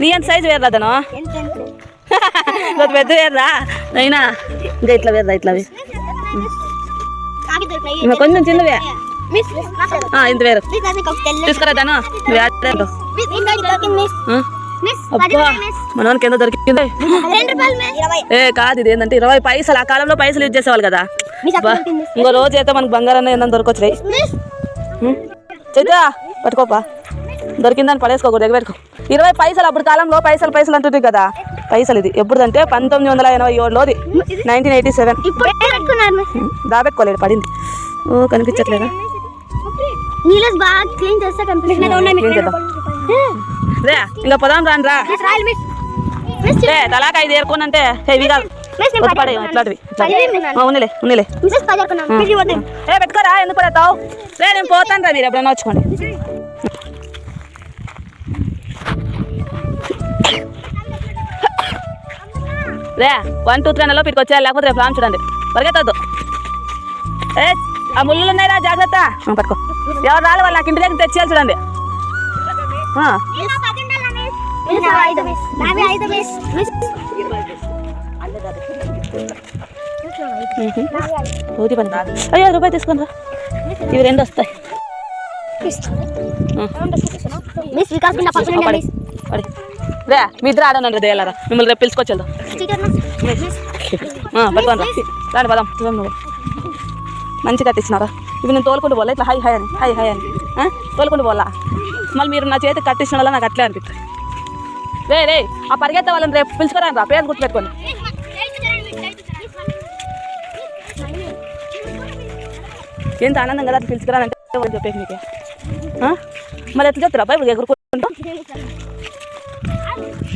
నీ ఎంత సైజు వేరు అతను? పెద్ద వేర్రా? అయినా ఇంకా ఇట్లా వేర్రా ఇట్లా కొంచెం చిన్నవే. ఇంత వేరు. తీసుకురా మిస్ మనోనికి ఎంత దొరికింది. ఏ కాదు ఇది ఏంటంటే ఇరవై పైసలు ఆ కాలంలో పైసలు యూజ్ చేసేవాళ్ళు కదా. ఇంకో రోజు అయితే మనకు బంగారం ఏందని దొరకొచ్చులే మిస్. చైతా పట్టుకోపా. దొరికిందని పడేసుకోకూడదు ఎగబెట్టుకో. ఇరవై పైసలు అప్పుడు కాలంలో పైసలు పైసలు అంటుంది కదా. పైసలు ఇది. ఎప్పుడుదంటే పంతొమ్మిది వందల ఎనభై ఏడులోది. నైన్టీన్ ఎయిటీ సెవెన్ దాబెట్టుకోలేడు పడింది. ఓ కనిపించట్లేదా? రే ఇంకా పొదాం రాను రా. తలాక ఐదు ఏరుకోనంటే హెవీ కాదు. పెట్టుకోరా ఎందుకు పడతావు? రే నేను పోతాను రా మీరు ఎప్పుడైనా వచ్చుకోండి. రే వన్ టూ త్రీ నెలలో వచ్చేయాలి లేకపోతే రేపు రామ్ చూడండి. పరిగెత్తద్దు. ఏ ఆ ముళ్ళు ఉన్నాయిరా జాగ్రత్త. ఆ, పట్టుకో. ఎవరు రాలి వాళ్ళు నాకు ఇంటి దగ్గర తెచ్చేయాలి చూడండి. పని అయ్యో ఐదు రూపాయలు తీసుకొని రా. ఇవి రెండు వస్తాయి. మిస్ వికాస్ పక్కన రే మీ ఇద్దరు ఆడనండి దేయాలరా మిమ్మల్ని రేపు పట్టుకోండి రా. రాండి పదాం. మంచిగా కట్టించినారా ఇవి నేను తోలుకుంటూ పోలే ఇట్లా హై హై అని హై హై అని? తోలుకుంటూ పోలా మళ్ళీ మీరు నా చేతి కట్టించిన వల్ల నాకు అట్లే అనిపిస్తుంది. రే రే ఆ పరిగెత్తే వాళ్ళని రేపు పిలుచుకోరాను రా. పేరు గుర్తుపెట్టుకోండి. ఎంత ఆనందం కదా అట్లా పిలుచుకురానంటే చెప్పేసి నీకే? మరి ఎట్లా చెప్తారా? బాయ్ ఎగురుకుంటూ. I'm